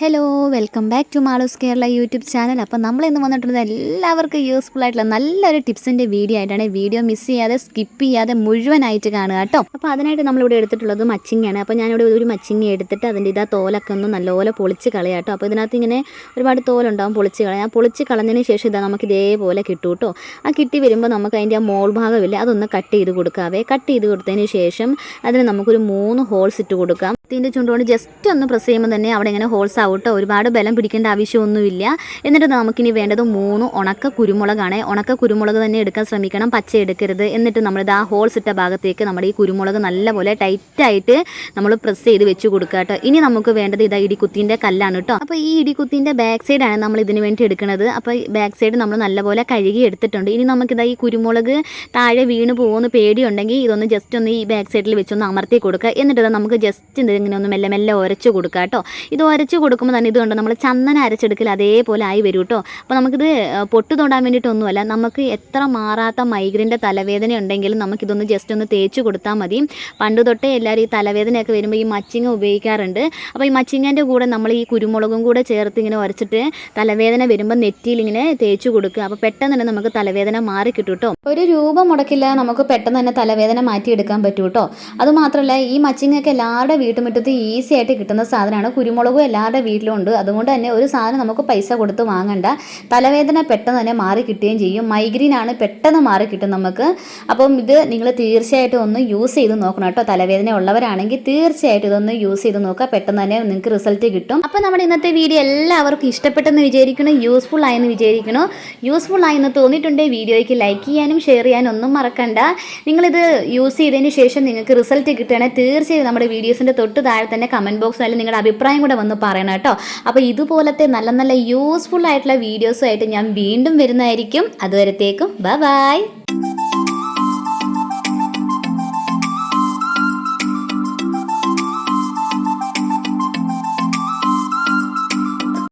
Hello welcome back to Malus Kerala YouTube channel അപ്പോൾ നമ്മൾ ഇന്ന് വന്നിട്ടുള്ളത് എല്ലാവർക്കും യൂസ്ഫുൾ ആയിട്ടുള്ള നല്ലൊരു ടിപ്സിന്റെ വീഡിയോ ആയിട്ടാണ്. വീഡിയോ മിസ് ചെയ്യാതെ സ്കിപ്പ് ചെയ്യാതെ മുഴുവനായിട്ട് കാണുക കേട്ടോ. അപ്പോൾ അതിനായിട്ട് നമ്മളിവിടെ എടുത്തിട്ടുള്ളത് മച്ചിങ്ങയാണ്. അപ്പോൾ ഞാനിവിടെ ഒരു മച്ചിങ്ങ എടുത്തിട്ട് അതിന്റെ ഇതാ തോലൊക്കെ ഒന്ന് നല്ലപോലെ പൊളിച്ച് കളയാം കേട്ടോ. അപ്പോൾ ഇതിനകത്ത് ഇങ്ങനെ ഒരുപാട് തോലുണ്ടാവും പൊളിച്ച് കളയാം. ആ പൊളിച്ച് കളഞ്ഞതിന് ശേഷം ഇതാ നമുക്ക് ഇതേപോലെ കിട്ടും കേട്ടോ. ആ കിട്ടി വരുമ്പോൾ നമുക്ക് അതിന്റെ ആ മോൾ ഭാഗമില്ല അതൊന്ന് കട്ട് ചെയ്ത് കൊടുക്കാവേ. കട്ട് ചെയ്ത് കൊടുത്തതിന് ശേഷം അതിന് നമുക്കൊരു മൂന്ന് ഹോൾസ് ഇട്ട് കൊടുക്കാം. ഇതിന്റെ ചുണ്ടുകൊണ്ട് ജസ്റ്റ് ഒന്ന് പ്രസ് ചെയ്യുമ്പോൾ തന്നെ അവിടെ ഇങ്ങനെ ഹോൾസ് ആവട്ടോ ഒരുപാട് ബലം പിടിക്കേണ്ട ആവശ്യമൊന്നുമില്ല. എന്നിട്ട് നമുക്കിനി വേണ്ടത് മൂന്ന് ഉണക്ക കുരുമുളകാണ്. ഉണക്ക കുരുമുളക് തന്നെ എടുക്കാൻ ശ്രമിക്കണം പച്ച എടുക്കരുത്. എന്നിട്ട് നമ്മളിത് ആ ഹോൾസ് ഇട്ട ഭാഗത്തേക്ക് നമ്മുടെ ഈ കുരുമുളക് നല്ലപോലെ ടൈറ്റായിട്ട് നമ്മൾ പ്രസ് ചെയ്ത് വെച്ച് കൊടുക്കുക കേട്ടോ. ഇനി നമുക്ക് വേണ്ടത് ഇതാ ഇടിക്കുത്തിന്റെ കല്ലാണ് കേട്ടോ. അപ്പോൾ ഈ ഇടിക്കുത്തിന്റെ ബാക്ക് സൈഡാണ് നമ്മൾ ഇതിന് വേണ്ടി എടുക്കുന്നത്. അപ്പോൾ ബാക്ക് സൈഡ് നമ്മൾ നല്ലപോലെ കഴുകി എടുത്തിട്ടുണ്ട്. ഇനി നമുക്കിതാ ഈ കുരുമുളക് താഴെ വീണ് പോകുന്ന പേടിയുണ്ടെങ്കിൽ ഇതൊന്ന് ജസ്റ്റ് ഒന്ന് ഈ ബാക്ക് സൈഡിൽ വെച്ചൊന്ന് അമർത്തി കൊടുക്കുക. എന്നിട്ട് നമുക്ക് ജസ്റ്റ് ഇതിങ്ങനെ ഒന്ന് മെല്ലെ മെല്ലെ ഉരച്ച് കൊടുക്കുക കേട്ടോ. ഇത് ഉരച്ച് കൊടുക്കുമ്പോൾ തന്നെ ഇതുകൊണ്ട് നമ്മൾ ചന്ദന അരച്ചെടുക്കൽ അതേപോലെ ആയി വരും കേട്ടോ. അപ്പോൾ നമുക്കിത് പൊട്ട് തൊടാൻ വേണ്ടിയിട്ടൊന്നുമല്ല നമുക്ക് എത്ര മാറാത്ത മൈഗ്രൈന്റെ തലവേദന ഉണ്ടെങ്കിലും നമുക്കിതൊന്ന് ജസ്റ്റ് ഒന്ന് തേച്ച് കൊടുത്താൽ മതി. പണ്ട് തൊട്ടേ എല്ലാവരും ഈ തലവേദനയൊക്കെ വരുമ്പോൾ ഈ മച്ചിങ്ങ ഉപയോഗിക്കാറുണ്ട്. അപ്പോൾ ഈ മച്ചിങ്ങന്റെ കൂടെ നമ്മൾ ഈ കുരുമുളകും കൂടെ ചേർത്ത് ഇങ്ങനെ ഉരച്ചിട്ട് തലവേദന വരുമ്പോൾ നെറ്റിയിൽ ഇങ്ങനെ തേച്ച് കൊടുക്കുക. അപ്പോൾ പെട്ടെന്ന് തന്നെ നമുക്ക് തലവേദന മാറി കിട്ടും കേട്ടോ. ഒരു രൂപ മുടക്കില്ല നമുക്ക് പെട്ടെന്ന് തന്നെ തലവേദന മാറ്റിയെടുക്കാൻ പറ്റും കേട്ടോ. അതുമാത്രമല്ല ഈ മച്ചിങ്ങൊക്കെ എല്ലാവരുടെ വീട്ടുമുറ്റത്ത് ഈസി ആയിട്ട് കിട്ടുന്ന സാധനമാണ്. കുരുമുളകും എല്ലാവരുടെ വീട്ടിലും ഉണ്ട്. അതുകൊണ്ട് തന്നെ ഒരു സാധനം നമുക്ക് പൈസ കൊടുത്ത് വാങ്ങണ്ട. തലവേദന പെട്ടെന്ന് തന്നെ മാറി കിട്ടുകയും ചെയ്യും. മൈഗ്രീൻ ആണ് പെട്ടെന്ന് മാറി കിട്ടും നമുക്ക്. അപ്പം ഇത് നിങ്ങൾ തീർച്ചയായിട്ടും ഒന്ന് യൂസ് ചെയ്ത് നോക്കണം കേട്ടോ. തലവേദന ഉള്ളവരാണെങ്കിൽ തീർച്ചയായിട്ടും ഇതൊന്ന് യൂസ് ചെയ്ത് നോക്കുക. പെട്ടെന്ന് തന്നെ നിങ്ങൾക്ക് റിസൾട്ട് കിട്ടും. അപ്പം നമ്മുടെ ഇന്നത്തെ വീഡിയോ എല്ലാവർക്കും ഇഷ്ടപ്പെട്ടെന്ന് വിചാരിക്കണം യൂസ്ഫുൾ ആയെന്ന് വിചാരിക്കണം യൂസ്ഫുൾ ആയെന്ന് തോന്നിയിട്ടുണ്ടെങ്കിൽ വീഡിയോയ്ക്ക് ലൈക്ക് ചെയ്യാനും ഷെയർ ചെയ്യാനും ഒന്നും മറക്കണ്ട. നിങ്ങളിത് യൂസ് ചെയ്തതിന് ശേഷം നിങ്ങൾക്ക് റിസൾട്ട് കിട്ടുകയാണെങ്കിൽ തീർച്ചയായും നമ്മുടെ വീഡിയോസിന്റെ തൊട്ട് താഴെ തന്നെ കമന്റ് ബോക്സിൽ നിങ്ങളുടെ അഭിപ്രായം കൂടെ വന്ന് പറയണം കേട്ടോ. അപ്പോൾ ഇതുപോലത്തെ നല്ല നല്ല യൂസ്ഫുൾ ആയിട്ടുള്ള വീഡിയോസുമായിട്ട് ഞാൻ വീണ്ടും വരുന്നതായിരിക്കും. അതുവരത്തേക്കും ബൈ